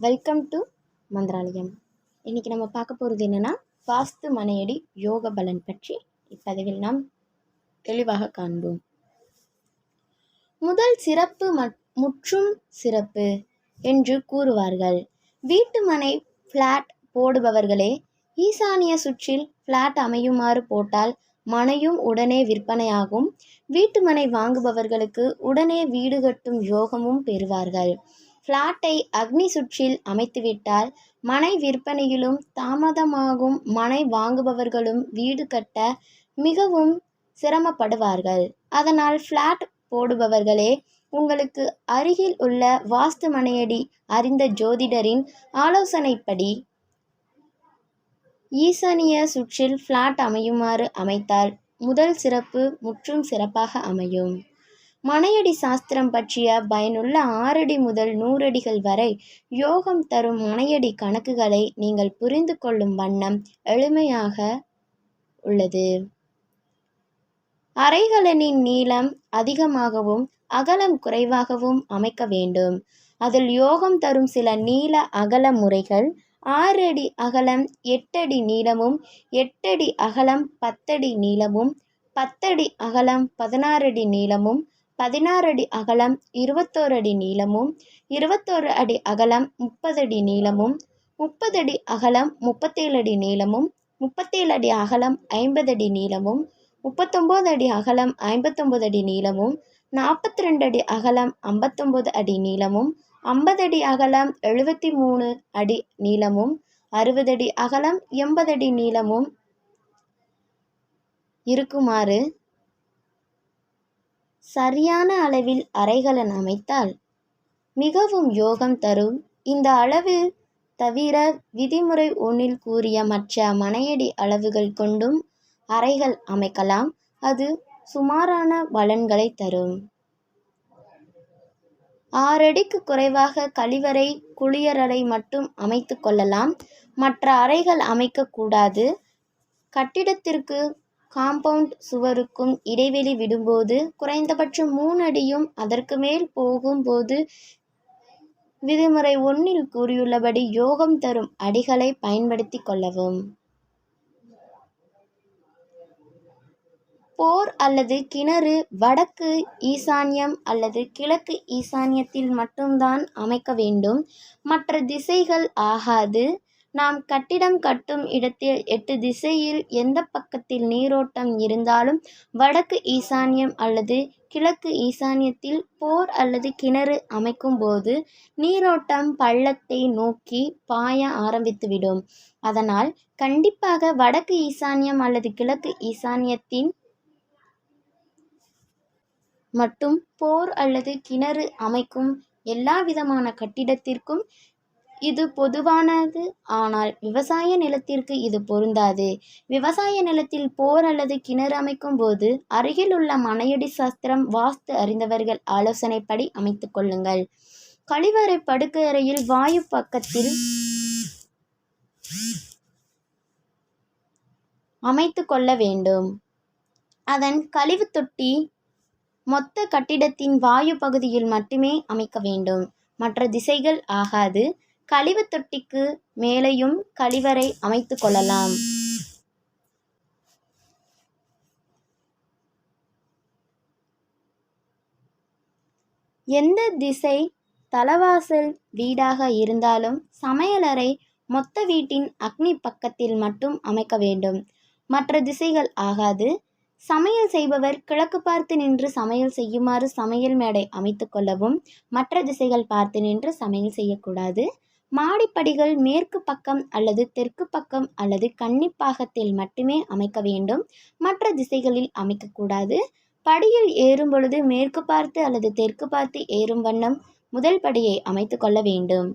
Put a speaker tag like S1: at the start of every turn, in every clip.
S1: Welcome to Mantralayam இன்றைக்கி நம்ம பார்க்க போகிறது என்னென்னா வாஸ்து மனையடி யோக பலன் பற்றி இப்பதிவில் நாம் தெளிவாக காண்போம். முதல் சிறப்பு முற்றும் சிறப்பு என்று கூறுவார்கள். வீட்டு மனை ஃப்ளாட் போடுபவர்களே ஈசானிய சுற்றில் ஃப்ளாட் அமையுமாறு போட்டால் மனையும் உடனே விற்பனையாகும். வீட்டு மனை வாங்குபவர்களுக்கு உடனே வீடு கட்டும் யோகமும் பெறுவார்கள். ஃப்ளாட்டை அக்னி சுற்றில் அமைத்துவிட்டால் மனை விற்பனையிலும் தாமதமாகும் மனை வாங்குபவர்களும் வீடு கட்ட மிகவும் சிரமப்படுவார்கள். அதனால் ஃப்ளாட் போடுபவர்களே உங்களுக்கு அருகில் உள்ள வாஸ்து மனையடி அறிந்த ஜோதிடரின் ஆலோசனைப்படி ஈசானிய சுற்றில் ஃப்ளாட் அமையுமாறு அமைத்தால் முதல் சிறப்பு முற்றும் சிறப்பாக அமையும். மனையடி சாஸ்திரம் பற்றிய பயனுள்ள ஆறடி முதல் நூறடிகள் வரை யோகம் தரும் மனையடி கணக்குகளை நீங்கள் புரிந்து கொள்ளும் வண்ணம் எளிமையாக உள்ளது. அறைகளின் நீளம் அதிகமாகவும் அகலம் குறைவாகவும் அமைக்க வேண்டும். அதில் யோகம் தரும் சில நீள அகல முறைகள் ஆறு அடி அகலம் எட்டடி நீளமும் எட்டடி அகலம் பத்தடி நீளமும் பத்தடி அகலம் பதினாறு அடி நீளமும் பதினாறு அடி அகலம் இருபத்தோரு அடி நீளமும் இருபத்தோரு அடி அகலம் முப்பது அடி நீளமும் முப்பது அடி அகலம் முப்பத்தேழு அடி நீளமும் முப்பத்தேழு அடி அகலம் ஐம்பது அடி நீளமும் முப்பத்தொம்போது அடி அகலம் ஐம்பத்தொம்போது அடி நீளமும் நாற்பத்தி ரெண்டு அடி அகலம் ஐம்பத்தொம்போது அடி நீளமும் ஐம்பது அடி அகலம் எழுபத்தி மூணு அடி நீளமும் அறுபது அடி அகலம் எண்பது அடி நீளமும் இருக்குமாறு சரியான அளவில் அறைகளன் அமைத்தால் மிகவும் யோகம் தரும். இந்த அளவு தவிர விதிமுறை ஒன்றில் கூறிய மற்ற மனையடி அளவுகள் கொண்டும் அறைகள் அமைக்கலாம். அது சுமாரான பலன்களை தரும். ஆறடிக்கு குறைவாக கழிவறை குளியலறை மட்டும் அமைத்து கொள்ளலாம். மற்ற அறைகள் அமைக்கக்கூடாது கட்டிடத்திற்கு காம்பவுண்ட் சுவருக்கும் இடைவெளி விடும்போது குறைந்தபட்சம் மூணு அடியும் அதற்கு மேல் போகும்போது விதிமுறை ஒன்றில் கூறியுள்ளபடி யோகம் தரும் அடிகளை பயன்படுத்தி கொள்ளவும். போர் அல்லது கிணறு வடக்கு ஈசான்யம் அல்லது கிழக்கு ஈசான்யத்தில் மட்டும்தான் அமைக்க வேண்டும். மற்ற திசைகள் ஆகாது. நாம் கட்டிடம் கட்டும் இடத்தில் எட்டு திசையில் எந்த பக்கத்தில் நீரோட்டம் இருந்தாலும் வடக்கு ஈசான்யம் அல்லது கிழக்கு ஈசான்யத்தில் போர் அல்லது கிணறு அமைக்கும்போது நீரோட்டம் பள்ளத்தை நோக்கி பாய ஆரம்பித்துவிடும். அதனால் கண்டிப்பாக வடக்கு ஈசான்யம் அல்லது கிழக்கு ஈசான்யத்தின் மட்டும் போர் அல்லது கிணறு அமைக்கும் எல்லா விதமான கட்டிடத்திற்கும் இது பொதுவானது. ஆனால் விவசாய நிலத்திற்கு இது பொருந்தாது. விவசாய நிலத்தில் போர் அல்லது கிணறு அமைக்கும் போது அருகில் உள்ள மனையடி சாஸ்திரம் வாஸ்து அறிந்தவர்கள் ஆலோசனைப்படி அமைத்து கொள்ளுங்கள். கழிவறை படுக்கையறையில் வாயு பக்கத்தில் அமைத்து கொள்ள வேண்டும். அதன் கழிவு தொட்டி மொத்த கட்டிடத்தின் வாயு பகுதியில் மட்டுமே அமைக்க வேண்டும். மற்ற திசைகள் ஆகாது. கழிவு தொட்டிக்கு மேலேயும் கழிவறை அமைத்து கொள்ளலாம். எந்த திசை தலவாசல் வீடாக இருந்தாலும் சமையலறை மொத்த வீட்டின் அக்னி பக்கத்தில் மட்டும் அமைக்க வேண்டும். மற்ற திசைகள் ஆகாது. சமையல் செய்பவர் கிழக்கு பார்த்து நின்று சமையல் செய்யுமாறு சமையல் மேடை அமைத்து கொள்ளவும் மற்ற திசைகள் பார்த்து நின்று சமையல் செய்யக்கூடாது. மாடிப்படிகள் மேற்கு பக்கம் அல்லது தெற்கு பக்கம் அல்லது கன்னிப்பாகத்தில் மட்டுமே அமைக்க வேண்டும். மற்ற திசைகளில் அமைக்கக்கூடாது. படியில் ஏறும் பொழுது மேற்கு பார்த்து அல்லது தெற்கு பார்த்து ஏறும் வண்ணம் முதல் படியை அமைத்து கொள்ள வேண்டும்.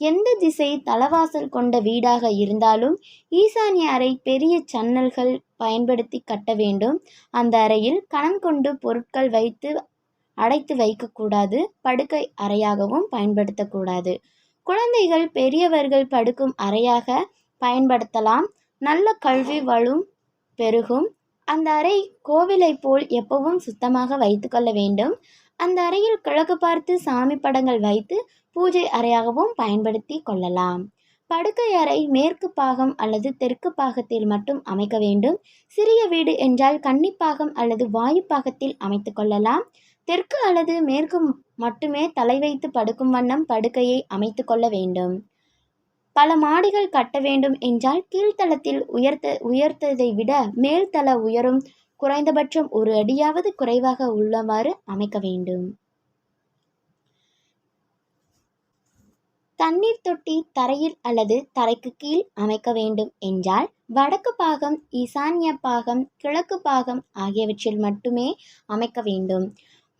S1: எந்த திசை தலவாசல் கொண்ட வீடாக இருந்தாலும் ஈசானிய அறை பெரிய சன்னல்கள் பயன்படுத்தி கட்ட வேண்டும். அந்த அறையில் கணம் கொண்டு பொருட்கள் வைத்து அடைத்து வைக்கக்கூடாது. படுக்கை அறையாகவும் பயன்படுத்தக்கூடாது. குழந்தைகள் பெரியவர்கள் படுக்கும் அறையாக பயன்படுத்தலாம். நல்ல கல்வி வலும் பெருகும். அந்த அறை கோவிலை போல் எப்பவும் சுத்தமாக வைத்துக்கொள்ள வேண்டும். அந்த அறையில் கிழக்கு பார்த்து சாமி படங்கள் வைத்து பூஜை அறையாகவும் பயன்படுத்தி கொள்ளலாம். படுக்கை அறை மேற்கு பாகம் அல்லது தெற்கு பாகத்தில் மட்டும் அமைக்க வேண்டும். சிறிய வீடு என்றால் கன்னிப்பாகம் அல்லது வாயு பாகத்தில் அமைத்து கொள்ளலாம். தெற்கு அல்லது மேற்கு மட்டுமே தலை வைத்து படுக்கும் வண்ணம் படுக்கையை அமைத்து கொள்ள வேண்டும். பல மாடிகள் கட்ட வேண்டும் என்றால் கீழ்த்தளத்தில் உயர்த்த உயர்த்ததை விட மேல்தள உயரும் குறைந்தபட்சம் ஒரு அடியாவது குறைவாக உள்ளவாறு அமைக்க வேண்டும். தண்ணீர் தொட்டி தரையில் அல்லது தரைக்கு கீழ் அமைக்க வேண்டும் என்றால் வடக்கு பாகம் ஈசான்ய பாகம் கிழக்கு பாகம் ஆகியவற்றில் மட்டுமே அமைக்க வேண்டும்.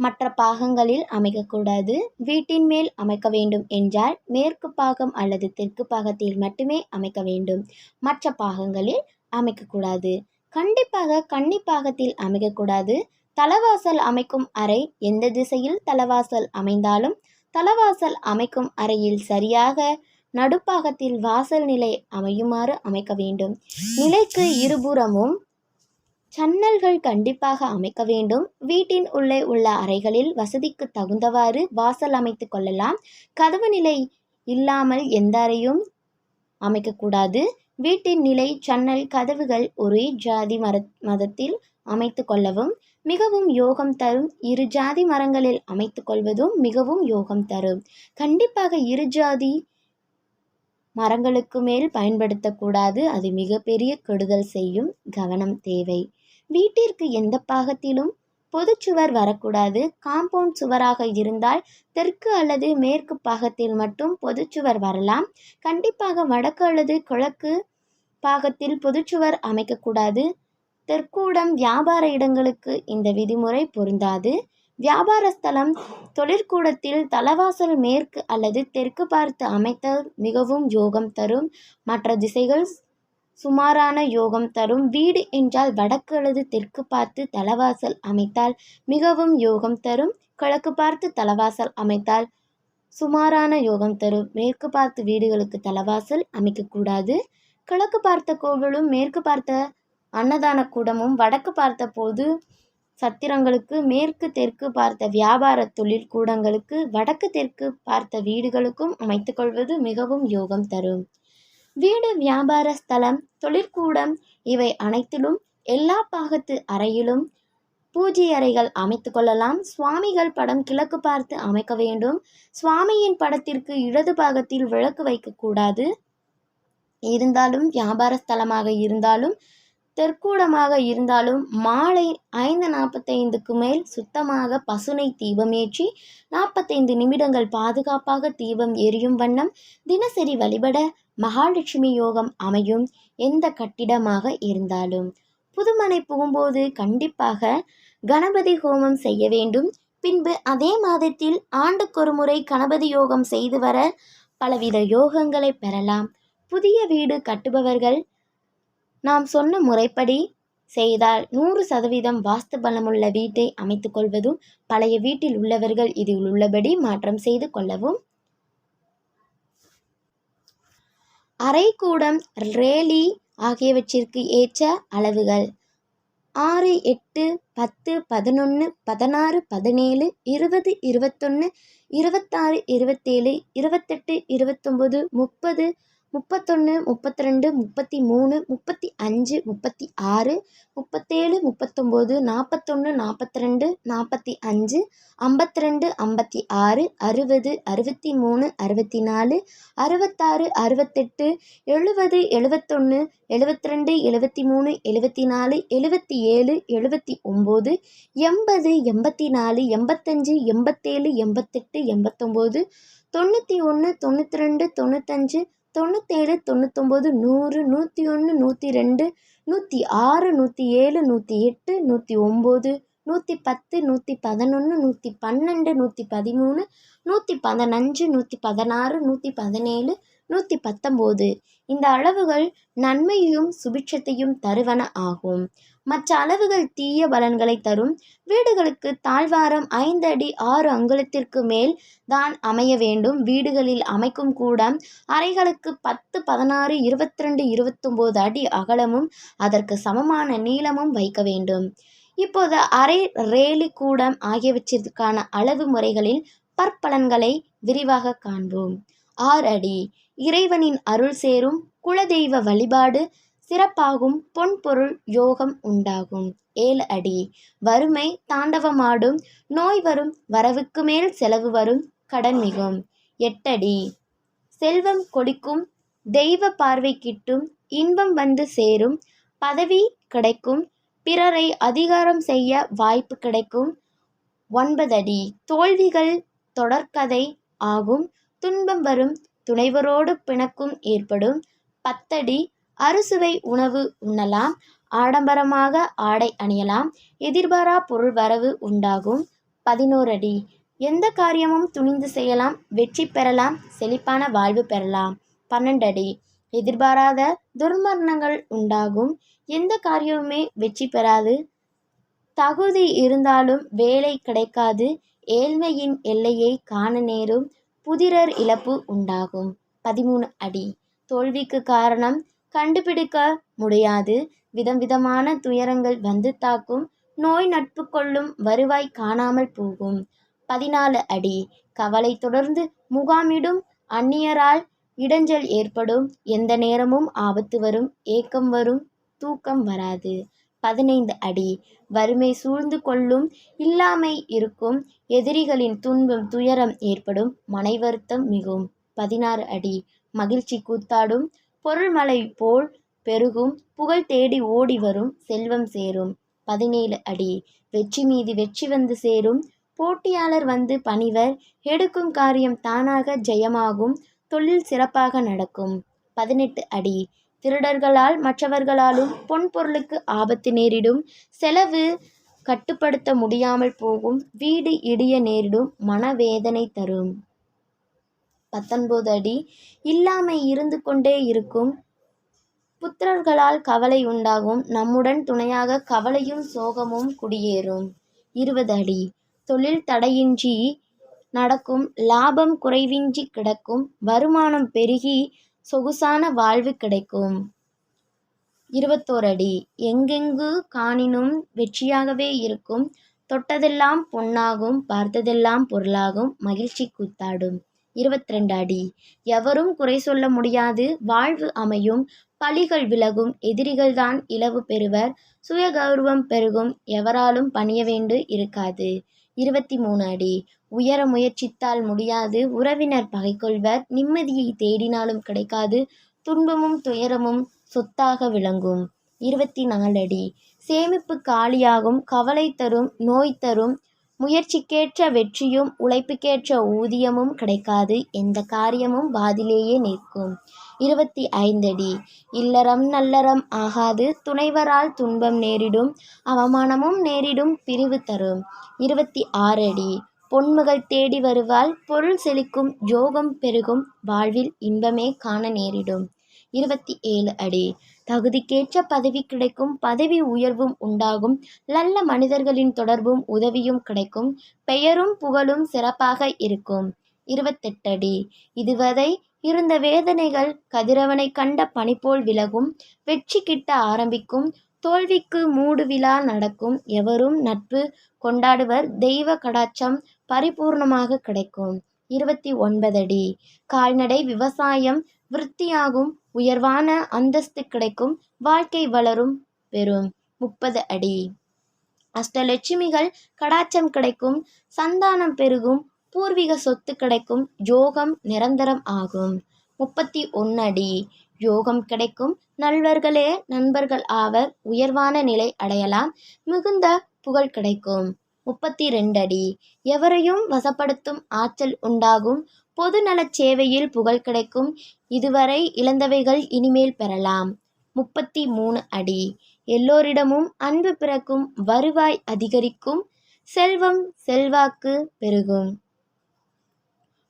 S1: மற்ற பாகங்களில் அமைக்கக்கூடாது. வீட்டின் மேல் அமைக்க வேண்டும் என்றால் மேற்கு பாகம் அல்லது தெற்கு பாகத்தில் மட்டுமே அமைக்க வேண்டும். மற்ற பாகங்களில் அமைக்கக்கூடாது. கண்டிப்பாக கன்னி பாகத்தில் அமைக்கக்கூடாது. தலவாசல் அமைக்கும் அறை எந்த திசையில் தலவாசல் அமைந்தாலும் தலவாசல் அமைக்கும் அறையில் சரியாக நடுப்பாகத்தில் வாசல் நிலை அமையுமாறு அமைக்க வேண்டும். நிலைக்கு இருபுறமும் சன்னல்கள் கண்டிப்பாக அமைக்க வேண்டும். வீட்டின் உள்ளே உள்ள அறைகளில் வசதிக்கு தகுந்தவாறு வாசல் அமைத்து கொள்ளலாம். கதவு நிலை இல்லாமல் எந்த அறையும் அமைக்கக்கூடாது வீட்டின் நிலை சன்னல் கதவுகள் ஒரே ஜாதி மர மதத்தில் அமைத்து கொள்ளவும் மிகவும் யோகம் தரும் இரு ஜாதி மரங்களில் அமைத்து கொள்வதும் மிகவும் யோகம் தரும். கண்டிப்பாக இரு ஜாதி மரங்களுக்கு மேல் பயன்படுத்தக்கூடாது அது மிகப்பெரிய கெடுதல் செய்யும் கவனம் தேவை. வீட்டிற்கு எந்த பாகத்திலும் பொதுச்சுவர் வரக்கூடாது. காம்பவுண்ட் சுவராக இருந்தால் தெற்கு அல்லது மேற்கு பாகத்தில் மட்டும் பொதுச்சுவர் வரலாம். கண்டிப்பாக வடக்கு அல்லது கிழக்கு பாகத்தில் பொதுச்சுவர் அமைக்கக்கூடாது. தெற்கூடம் வியாபார இடங்களுக்கு இந்த விதிமுறை பொருந்தாது. வியாபார ஸ்தலம் தொழிற்கூடத்தில் தலவாசல் மேற்கு அல்லது தெற்கு பார்த்து அமைத்தல் மிகவும் யோகம் தரும். மற்ற திசைகள் சுமாரான யோகம் தரும். வீடு என்றால் வடக்கு அல்லது தெற்கு பார்த்து தலவாசல் அமைத்தால் மிகவும் யோகம் தரும். கிழக்கு பார்த்து தலவாசல் அமைத்தால் சுமாரான யோகம் தரும். மேற்கு பார்த்து வீடுகளுக்கு தலவாசல் அமைக்கக்கூடாது. கிழக்கு பார்த்த கோவிலும் மேற்கு பார்த்த அன்னதான கூடமும் வடக்கு பார்த்த பொது சத்திரங்களுக்கு மேற்கு தெற்கு பார்த்த வியாபார தொழில் கூடங்களுக்கு வடக்கு தெற்கு பார்த்த வீடுகளுக்கும் அமைத்துக்கொள்வது மிகவும் யோகம் தரும். வீடு வியாபார ஸ்தலம் தொழிற்கூடம் இவை அனைத்திலும் எல்லா பாகத்து அறையிலும் பூஜை அறைகள் அமைத்து கொள்ளலாம். சுவாமிகள் படம் கிழக்கு பார்த்து அமைக்க வேண்டும். சுவாமியின் படத்திற்கு இடது பாகத்தில் விளக்கு வைக்கக்கூடாது இருந்தாலும் வியாபார ஸ்தலமாக இருந்தாலும் தெற்கூடமாக இருந்தாலும் மாலை ஐந்து நாற்பத்தைந்துக்கு மேல் சுத்தமாக பசுனை தீபமேற்றி நாற்பத்தைந்து நிமிடங்கள் பாதுகாப்பாக தீபம் எரியும் வண்ணம் தினசரி வழிபட மகாலட்சுமி யோகம் அமையும் எந்த கட்டிடமாக இருந்தாலும். புதுமனை புகும்போது கண்டிப்பாக கணபதி ஹோமம் செய்ய வேண்டும். பின்பு அதே மாதத்தில் ஆண்டுக்கொரு முறை கணபதி யோகம் செய்து வர பலவித யோகங்களை பெறலாம். புதிய வீடு கட்டுபவர்கள் நாம் சொன்ன முறைப்படி செய்தால் நூறு சதவீதம் வாஸ்து பலமுள்ள வீட்டை அமைத்துக் கொள்வதும் பழைய வீட்டில் உள்ளவர்கள் இதில் உள்ளபடி மாற்றம் செய்து கொள்ளவும் அரைக்கூடம் ரேலி ஆகியவற்றிற்கு ஏற்ற அளவுகள். ஆறு எட்டு பத்து பதினொன்று பதினாறு பதினேழு இருபது இருபத்தொன்று இருபத்தாறு இருபத்தேழு இருபத்தெட்டு இருபத்தொம்பது முப்பது முப்பத்தொன்று முப்பத்தி ரெண்டு முப்பத்தி மூணு முப்பத்தி அஞ்சு முப்பத்தி ஆறு முப்பத்தேழு முப்பத்தொம்போது நாற்பத்தொன்று நாற்பத்தி ரெண்டு நாற்பத்தி அஞ்சு ஐம்பத்தி ரெண்டு ஐம்பத்தி ஆறு அறுபது அறுபத்தி மூணு அறுபத்தி நாலு அறுபத்தாறு அறுபத்தெட்டு எழுபது எழுபத்தொன்று எழுபத்தி ரெண்டு எழுபத்தி மூணு எழுபத்தி நாலு எழுபத்தி ஏழு எழுபத்தி ஒம்பது எண்பது எண்பத்தி நாலு எண்பத்தஞ்சு எண்பத்தேழு எண்பத்தெட்டு எண்பத்தொம்போது தொண்ணூற்றி ஒன்று தொண்ணூற்றி ரெண்டு தொண்ணூத்தஞ்சு தொண்ணூற்றேழு தொண்ணூத்தொம்பது நூறு நூற்றி ஒன்று நூற்றி ரெண்டு நூற்றி ஆறு நூற்றி ஏழு நூற்றி எட்டு நூற்றி ஒம்பது நூற்றி பத்து நூற்றி பதினொன்று நூற்றி பன்னெண்டு நூற்றி பதிமூணு நூற்றி பதினஞ்சு நூற்றி பதினாறு நூற்றி பதினேழு நூற்றி பத்தொம்போது இந்த அளவுகள் நன்மையையும் சுபிட்சத்தையும் தருவன ஆகும். மற்ற அளவுகள் தீய பலன்களை தரும். வீடுகளுக்கு தாழ்வாரம் ஐந்து அடி ஆறு அங்குலத்திற்கு மேல் தான் அமைய வேண்டும். வீடுகளில் அமைக்கும் கூடம் அறைகளுக்கு பத்து பதினாறு இருபத்தி ரெண்டு இருபத்தொம்போது அடி அகலமும் அதற்கு சமமான நீளமும் வைக்க வேண்டும். இப்போது அரை ரேலி கூடம் ஆகியவற்றிற்கான அளவு முறைகளில் பற்பலன்களை விரிவாக காண்போம். ஆறு அடி. இறைவனின் அருள் சேரும் குலதெய்வ வழிபாடு சிறப்பாகும் பொன்பொருள் யோகம் உண்டாகும். ஏழு அடி. வறுமை தாண்டவமாடும். நோய் வரும். வரவுக்கு மேல் செலவு வரும். கடன் மிகும். எட்டடி செல்வம் கொடிக்கும். தெய்வ பார்வை கிட்டும். இன்பம் வந்து சேரும். பதவி கிடைக்கும். பிறரை அதிகாரம் செய்ய வாய்ப்பு கிடைக்கும். ஒன்பதடி தோல்விகள் தொடர்கதை ஆகும். துன்பம் வரும். துணைவரோடு பிணக்கும் ஏற்படும். பத்தடி அறுசுவை உணவு உண்ணலாம். ஆடம்பரமாக ஆடை அணியலாம். எதிர்பாரா பொருள் வரவு உண்டாகும். பதினோரு அடி. எந்த காரியமும் துணிந்து செய்யலாம். வெற்றி பெறலாம். செழிப்பான வாழ்வு பெறலாம். பன்னெண்டு அடி. எதிர்பாராத துர்மரணங்கள் உண்டாகும். எந்த காரியமுமே வெற்றி பெறாது. தகுதி இருந்தாலும் வேலை கிடைக்காது. ஏழ்மையின் எல்லையை காண நேரும். புதிரர் இழப்பு உண்டாகும். பதிமூணு அடி. தோல்விக்கு காரணம் கண்டுபிடிக்க முடியாது. விதம் விதமான துயரங்கள் வந்து தாக்கும். நோய் நட்பு கொள்ளும் வருவாய் காணாமல் போகும். பதினாலு அடி. கவலை தொடர்ந்து முகாமிடும். அந்நியரால் இடைஞ்சல் ஏற்படும். எந்த நேரமும் ஆபத்து வரும். ஏக்கம் வரும். தூக்கம் வராது. பதினைந்து அடி. வறுமை சூழ்ந்து கொள்ளும். இல்லாமை இருக்கும். எதிரிகளின் துன்பம் துயரம் ஏற்படும். மனை வருத்தம் மிகும். பதினாறு அடி. மகிழ்ச்சி கூத்தாடும். பொருள்மலை போல் பெருகும் புகழ் தேடி ஓடி வரும் செல்வம் சேரும். பதினேழு அடி. வெற்றி மீது வெற்றி வந்து சேரும். போட்டியாளர் வந்து பணிவர். எடுக்கும் காரியம் தானாக ஜெயமாகும். தொழில் சிறப்பாக நடக்கும். பதினெட்டு அடி. திருடர்களால் மற்றவர்களாலும் பொன் பொருளுக்கு ஆபத்து நேரிடும். செலவு கட்டுப்படுத்த முடியாமல் போகும். வீடு இடிய நேரிடும். மனவேதனை தரும். பத்தொன்பது அடி இல்லாமை இருந்து கொண்டே இருக்கும். புத்திரர்களால் கவலை உண்டாகும். நம்முடன் துணையாக கவலையும் சோகமும் குடியேறும். இருபது அடி தொழில் தடையின்றி நடக்கும். லாபம் குறைவின்றி கிடக்கும். வருமானம் பெருகி சொகுசான வாழ்வு கிடைக்கும். இருபத்தோரு அடி எங்கெங்கு காணினும் வெற்றியாகவே இருக்கும். தொட்டதெல்லாம் பொன்னாகும். பார்த்ததெல்லாம் பொருளாகும். மகிழ்ச்சி கூத்தாடும். இருபத்திரெண்டு அடி. எவரும் குறை சொல்ல முடியாது. வாழ்வு அமையும். பழிகள் விலகும். எதிரிகள்தான் இலவு பெறுவர். சுய கௌரவம் பெருகும். எவராலும் பணிய வேண்டு இருக்காது. இருபத்தி மூணு அடி. உயர முயற்சித்தால் முடியாது. உறவினர் பகை கொள்வர் நிம்மதியை தேடினாலும் கிடைக்காது. துன்பமும் துயரமும் சொத்தாக விளங்கும். இருபத்தி நாலு அடி. சேமிப்பு காலியாகும். கவலை தரும். நோய் தரும். முயற்சிக்கேற்ற வெற்றியும் உழைப்புக்கேற்ற ஊதியமும் கிடைக்காது. எந்த காரியமும் வாதிலேயே நிற்கும். இருபத்தி ஐந்தடி இல்லறம் நல்லறம் ஆகாது. துணைவரால் துன்பம் நேரிடும். அவமானமும் நேரிடும். பிரிவு தரும். இருபத்தி ஆறு அடி. பொன்மகள் தேடி வருவாள். பொருள் செழிக்கும். யோகம் பெருகும். வாழ்வில் இன்பமே காண நேரிடும். இருபத்தி ஏழு அடி. தகுதிக்கேற்ற பதவி கிடைக்கும் பதவி உயர்வும் உண்டாகும் நல்ல மனிதர்களின் தொடர்பும் உதவியும் கிடைக்கும் பெயரும் புகழும் சிறப்பாக இருக்கும். இருபத்தெட்டடி இதுவரை இருந்த வேதனைகள் கதிரவனை கண்ட பனிபோல் விலகும் வெற்றி கிட்ட ஆரம்பிக்கும் தோல்விக்கு மூடு விழா நடக்கும் எவரும் நட்பு கொண்டாடுவர் தெய்வ கடாட்சம் பரிபூர்ணமாக கிடைக்கும். இருபத்தி ஒன்பதடி கால்நடை விவசாயம் விருத்தியாகும் உயர்வான அந்தஸ்து கிடைக்கும் வாழ்க்கை வளரும் பெறும். முப்பது அடி. அஷ்டலட்சுமிகள் கடாட்சம் கிடைக்கும் சந்தானம் பெருகும் பூர்வீக சொத்து கிடைக்கும் யோகம் நிரந்தரம் ஆகும். முப்பத்தி ஒன்று அடி. யோகம் கிடைக்கும் நல்வர்களே நண்பர்கள் ஆவர் உயர்வான நிலை அடையலாம் மிகுந்த புகழ் கிடைக்கும். முப்பத்தி ரெண்டு அடி. எவரையும் வசப்படுத்தும் ஆற்றல் உண்டாகும் பொது நலச் சேவையில் புகழ் கிடைக்கும். இதுவரை இழந்தவைகள் இனிமேல் பெறலாம். முப்பத்தி மூணு அடி. எல்லோரிடமும் அன்பு பிறக்கும் வருவாய் அதிகரிக்கும் செல்வம் செல்வாக்கு பெருகும்.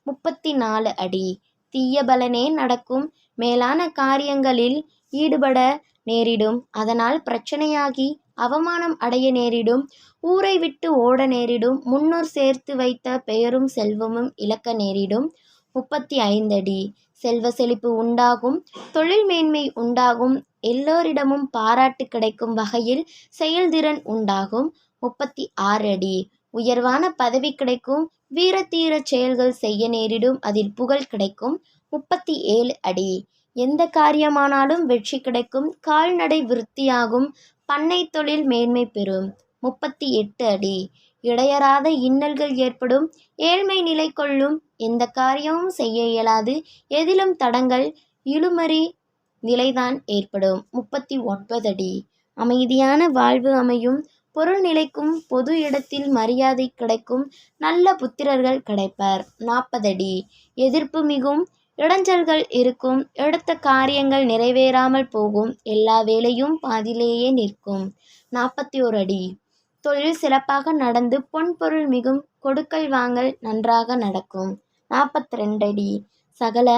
S1: முப்பத்தி நாலு அடி. தீய பலனே நடக்கும். மேலான காரியங்களில் ஈடுபட நேரிடும். அதனால் பிரச்சனையாகி அவமானம் அடைய நேரிடும். ஊரை விட்டு ஓட நேரிடும். முன்னோர் சேர்த்து வைத்த பெயரும் செல்வமும் இழக்க நேரிடும். முப்பத்தி ஐந்தடி செல்வ செழிப்பு உண்டாகும். தொழில் மேன்மை உண்டாகும். எல்லோரிடமும் பாராட்டு கிடைக்கும் வகையில் செயல்திறன் உண்டாகும். முப்பத்தி ஆறு அடி. உயர்வான பதவி கிடைக்கும். வீரத்தீர செயல்கள் செய்ய நேரிடும். அதில் புகழ் கிடைக்கும். முப்பத்தி ஏழு அடி. எந்த காரியமானாலும் வெற்றி கிடைக்கும். கால்நடை விருத்தியாகும். பண்ணை தொழில் மேன்மை பெறும். முப்பத்தி எட்டு அடி. இடையறாத இன்னல்கள் ஏற்படும். ஏழ்மை நிலை கொள்ளும். எந்த காரியமும் செய்ய இயலாது. எதிலும் தடங்கள். இழுமறி நிலைதான் ஏற்படும். முப்பத்தி ஒன்பது அடி. அமைதியான வாழ்வு அமையும். பொருள் நிலைக்கும். பொது இடத்தில் மரியாதை கிடைக்கும். நல்ல புத்திரர்கள் கிடைப்பர். நாற்பதடி எதிர்ப்பு மிகும். இடைஞ்சல்கள் இருக்கும். எடுத்த காரியங்கள் நிறைவேறாமல் போகும். எல்லா வேலையும் பாதிலேயே நிற்கும். நாற்பத்தி ஒரு அடி. தொழில் சிறப்பாக நடந்து பொன் பொருள் மிகும். கொடுக்கல் வாங்கல் நன்றாக நடக்கும். நாற்பத்தி ரெண்டு அடி. சகல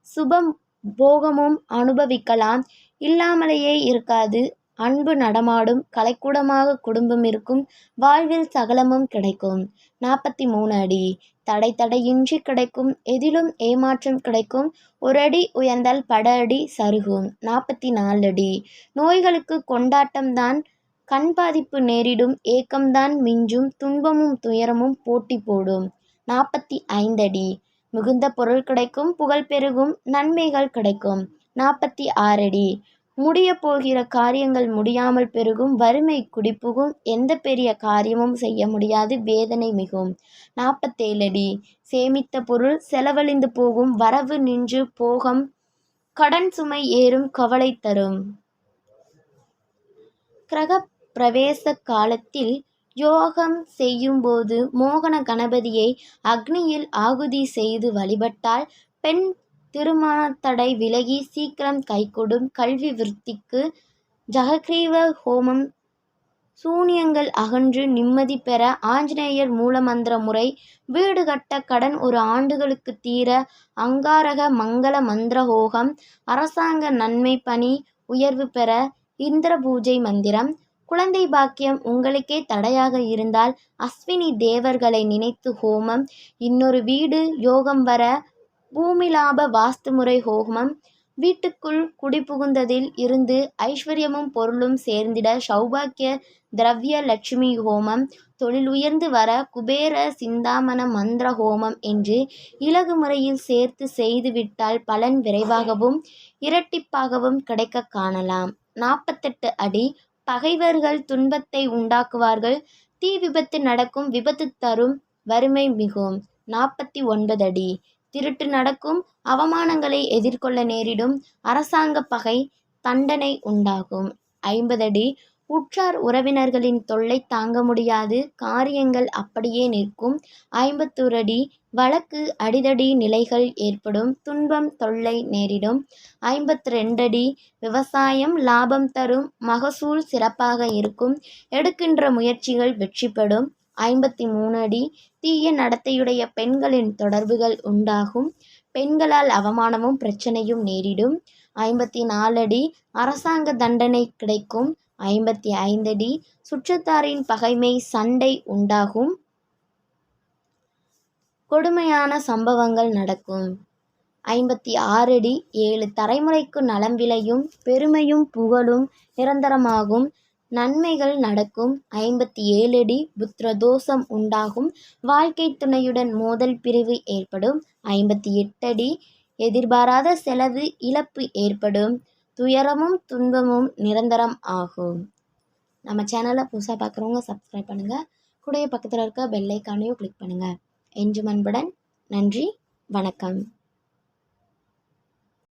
S1: சுபம் போகமும் அனுபவிக்கலாம். இல்லாமலேயே இருக்காது. அன்பு நடமாடும் கலைக்கூடமாக குடும்பம் இருக்கும் வாழ்வில் சகலமும் கிடைக்கும். நாற்பத்தி மூணு அடி. தடை தடையின்றி கிடைக்கும். எதிலும் ஏமாற்றம் கிடைக்கும். ஒரு அடி உயர்ந்தால் பட அடி சருகும். நாற்பத்தி நாலு அடி. நோய்களுக்கு கொண்டாட்டம்தான் கண் பாதிப்பு நேரிடும். ஏக்கம்தான் மிஞ்சும். துன்பமும் துயரமும் போட்டி போடும். நாற்பத்தி ஐந்தடி மிகுந்த பொருள் கிடைக்கும். புகழ் பெருகும். நன்மைகள் கிடைக்கும். நாற்பத்தி ஆறடி முடிய போகிற காரியங்கள் முடியாமல் பெருகும் வறுமை குடிப்புகும் எந்த பெரிய காரியமும் செய்ய முடியாது வேதனை மிகும். நாற்பத்தேழு அடி சேமித்த பொருள் செலவழிந்து போகும் வரவு நின்று போகம் கடன் சுமை ஏறும் கவலை தரும். கிரக பிரவேச காலத்தில் யோகம் செய்யும்போது மோகன கணபதியை அக்னியில் ஆகுதி செய்து வழிபட்டால் பெண் திருமணத்தடை விலகி சீக்கிரம் கைகூடும் கல்வி விருத்திக்கு ஜகக்ரீவ ஹோமம். சூனியங்கள் அகன்று நிம்மதி பெற ஆஞ்சநேயர் மூலமந்திர முறை. வீடு கட்ட கடன் ஒரு ஆண்டுகளுக்கு தீர அங்காரக மங்கள மந்திர ஹோகம். அரசாங்க நன்மை பணி உயர்வு பெற இந்திர பூஜை மந்திரம். குழந்தை பாக்கியம் உங்களுக்கே தடையாக இருந்தால் அஸ்வினி தேவர்களை நினைத்து ஹோமம். இன்னொரு வீடு யோகம் வர பூமிலாப வாஸ்துமுறை வாஸ்து முறை ஹோமம் வீட்டுக்குள் குடிபுகுந்ததில் இருந்து ஐஸ்வர்யமும் பொருளும் சேர்ந்திட சௌபாக்கிய திரவிய லட்சுமி ஹோமம். தொழில் உயர்ந்து வர குபேர சிந்தாமண மந்திர ஹோமம் என்று இலகு முறையில் சேர்த்து செய்துவிட்டால் பலன் விரைவாகவும் இரட்டிப்பாகவும் கிடைக்க காணலாம். நாற்பத்தெட்டு அடி பகைவர்கள் துன்பத்தை உண்டாக்குவார்கள். தீ விபத்து நடக்கும் விபத்து தரும் வறுமை மிகும். நாற்பத்தி ஒன்பது அடி திருட்டு நடக்கும் அவமானங்களை எதிர்கொள்ள நேரிடும் அரசாங்க பகை தண்டனை உண்டாகும். ஐம்பதடி உற்றார் உறவினர்களின் தொல்லை தாங்க முடியாது. காரியங்கள் அப்படியே நிற்கும். ஐம்பத்தோரு அடி. வழக்கு அடிதடி நிலைகள் ஏற்படும். துன்பம் தொல்லை நேரிடும். ஐம்பத்தி ரெண்டடி விவசாயம் லாபம் தரும். மகசூல் சிறப்பாக இருக்கும். எடுக்கின்ற முயற்சிகள் வெற்றிப்படும் ஐம்பத்தி மூணு அடி தீய நடத்தையுடைய பெண்களின் தொடர்புகள் உண்டாகும். பெண்களால் அவமானமும் பிரச்சனையும் நேரிடும். ஐம்பத்தி நாலடி அரசாங்க தண்டனை கிடைக்கும். ஐம்பத்தி ஐந்தடி சுற்றத்தாரின் பகைமை சண்டை உண்டாகும். கொடுமையான சம்பவங்கள் நடக்கும். ஐம்பத்தி ஆறடி ஏழு தலைமுறைக்கு நலம் விளையும். பெருமையும் புகழும். நிரந்தரமாகும். நன்மைகள் நடக்கும். ஐம்பத்தி ஏழடி புத்திரதோஷம் உண்டாகும். வாழ்க்கை துணையுடன் மோதல் பிரிவு ஏற்படும். ஐம்பத்தி எட்டடி எதிர்பாராத செலவு இழப்பு ஏற்படும். துயரமும் துன்பமும் நிரந்தரம் ஆகும். நம்ம சேனலை புதுசாக பார்க்குறவங்க சப்ஸ்கிரைப் பண்ணுங்கள் கூடைய பக்கத்தில் இருக்க பெல்லைக்கானையும் கிளிக் பண்ணுங்கள் என்று அன்புடன் நன்றி வணக்கம்.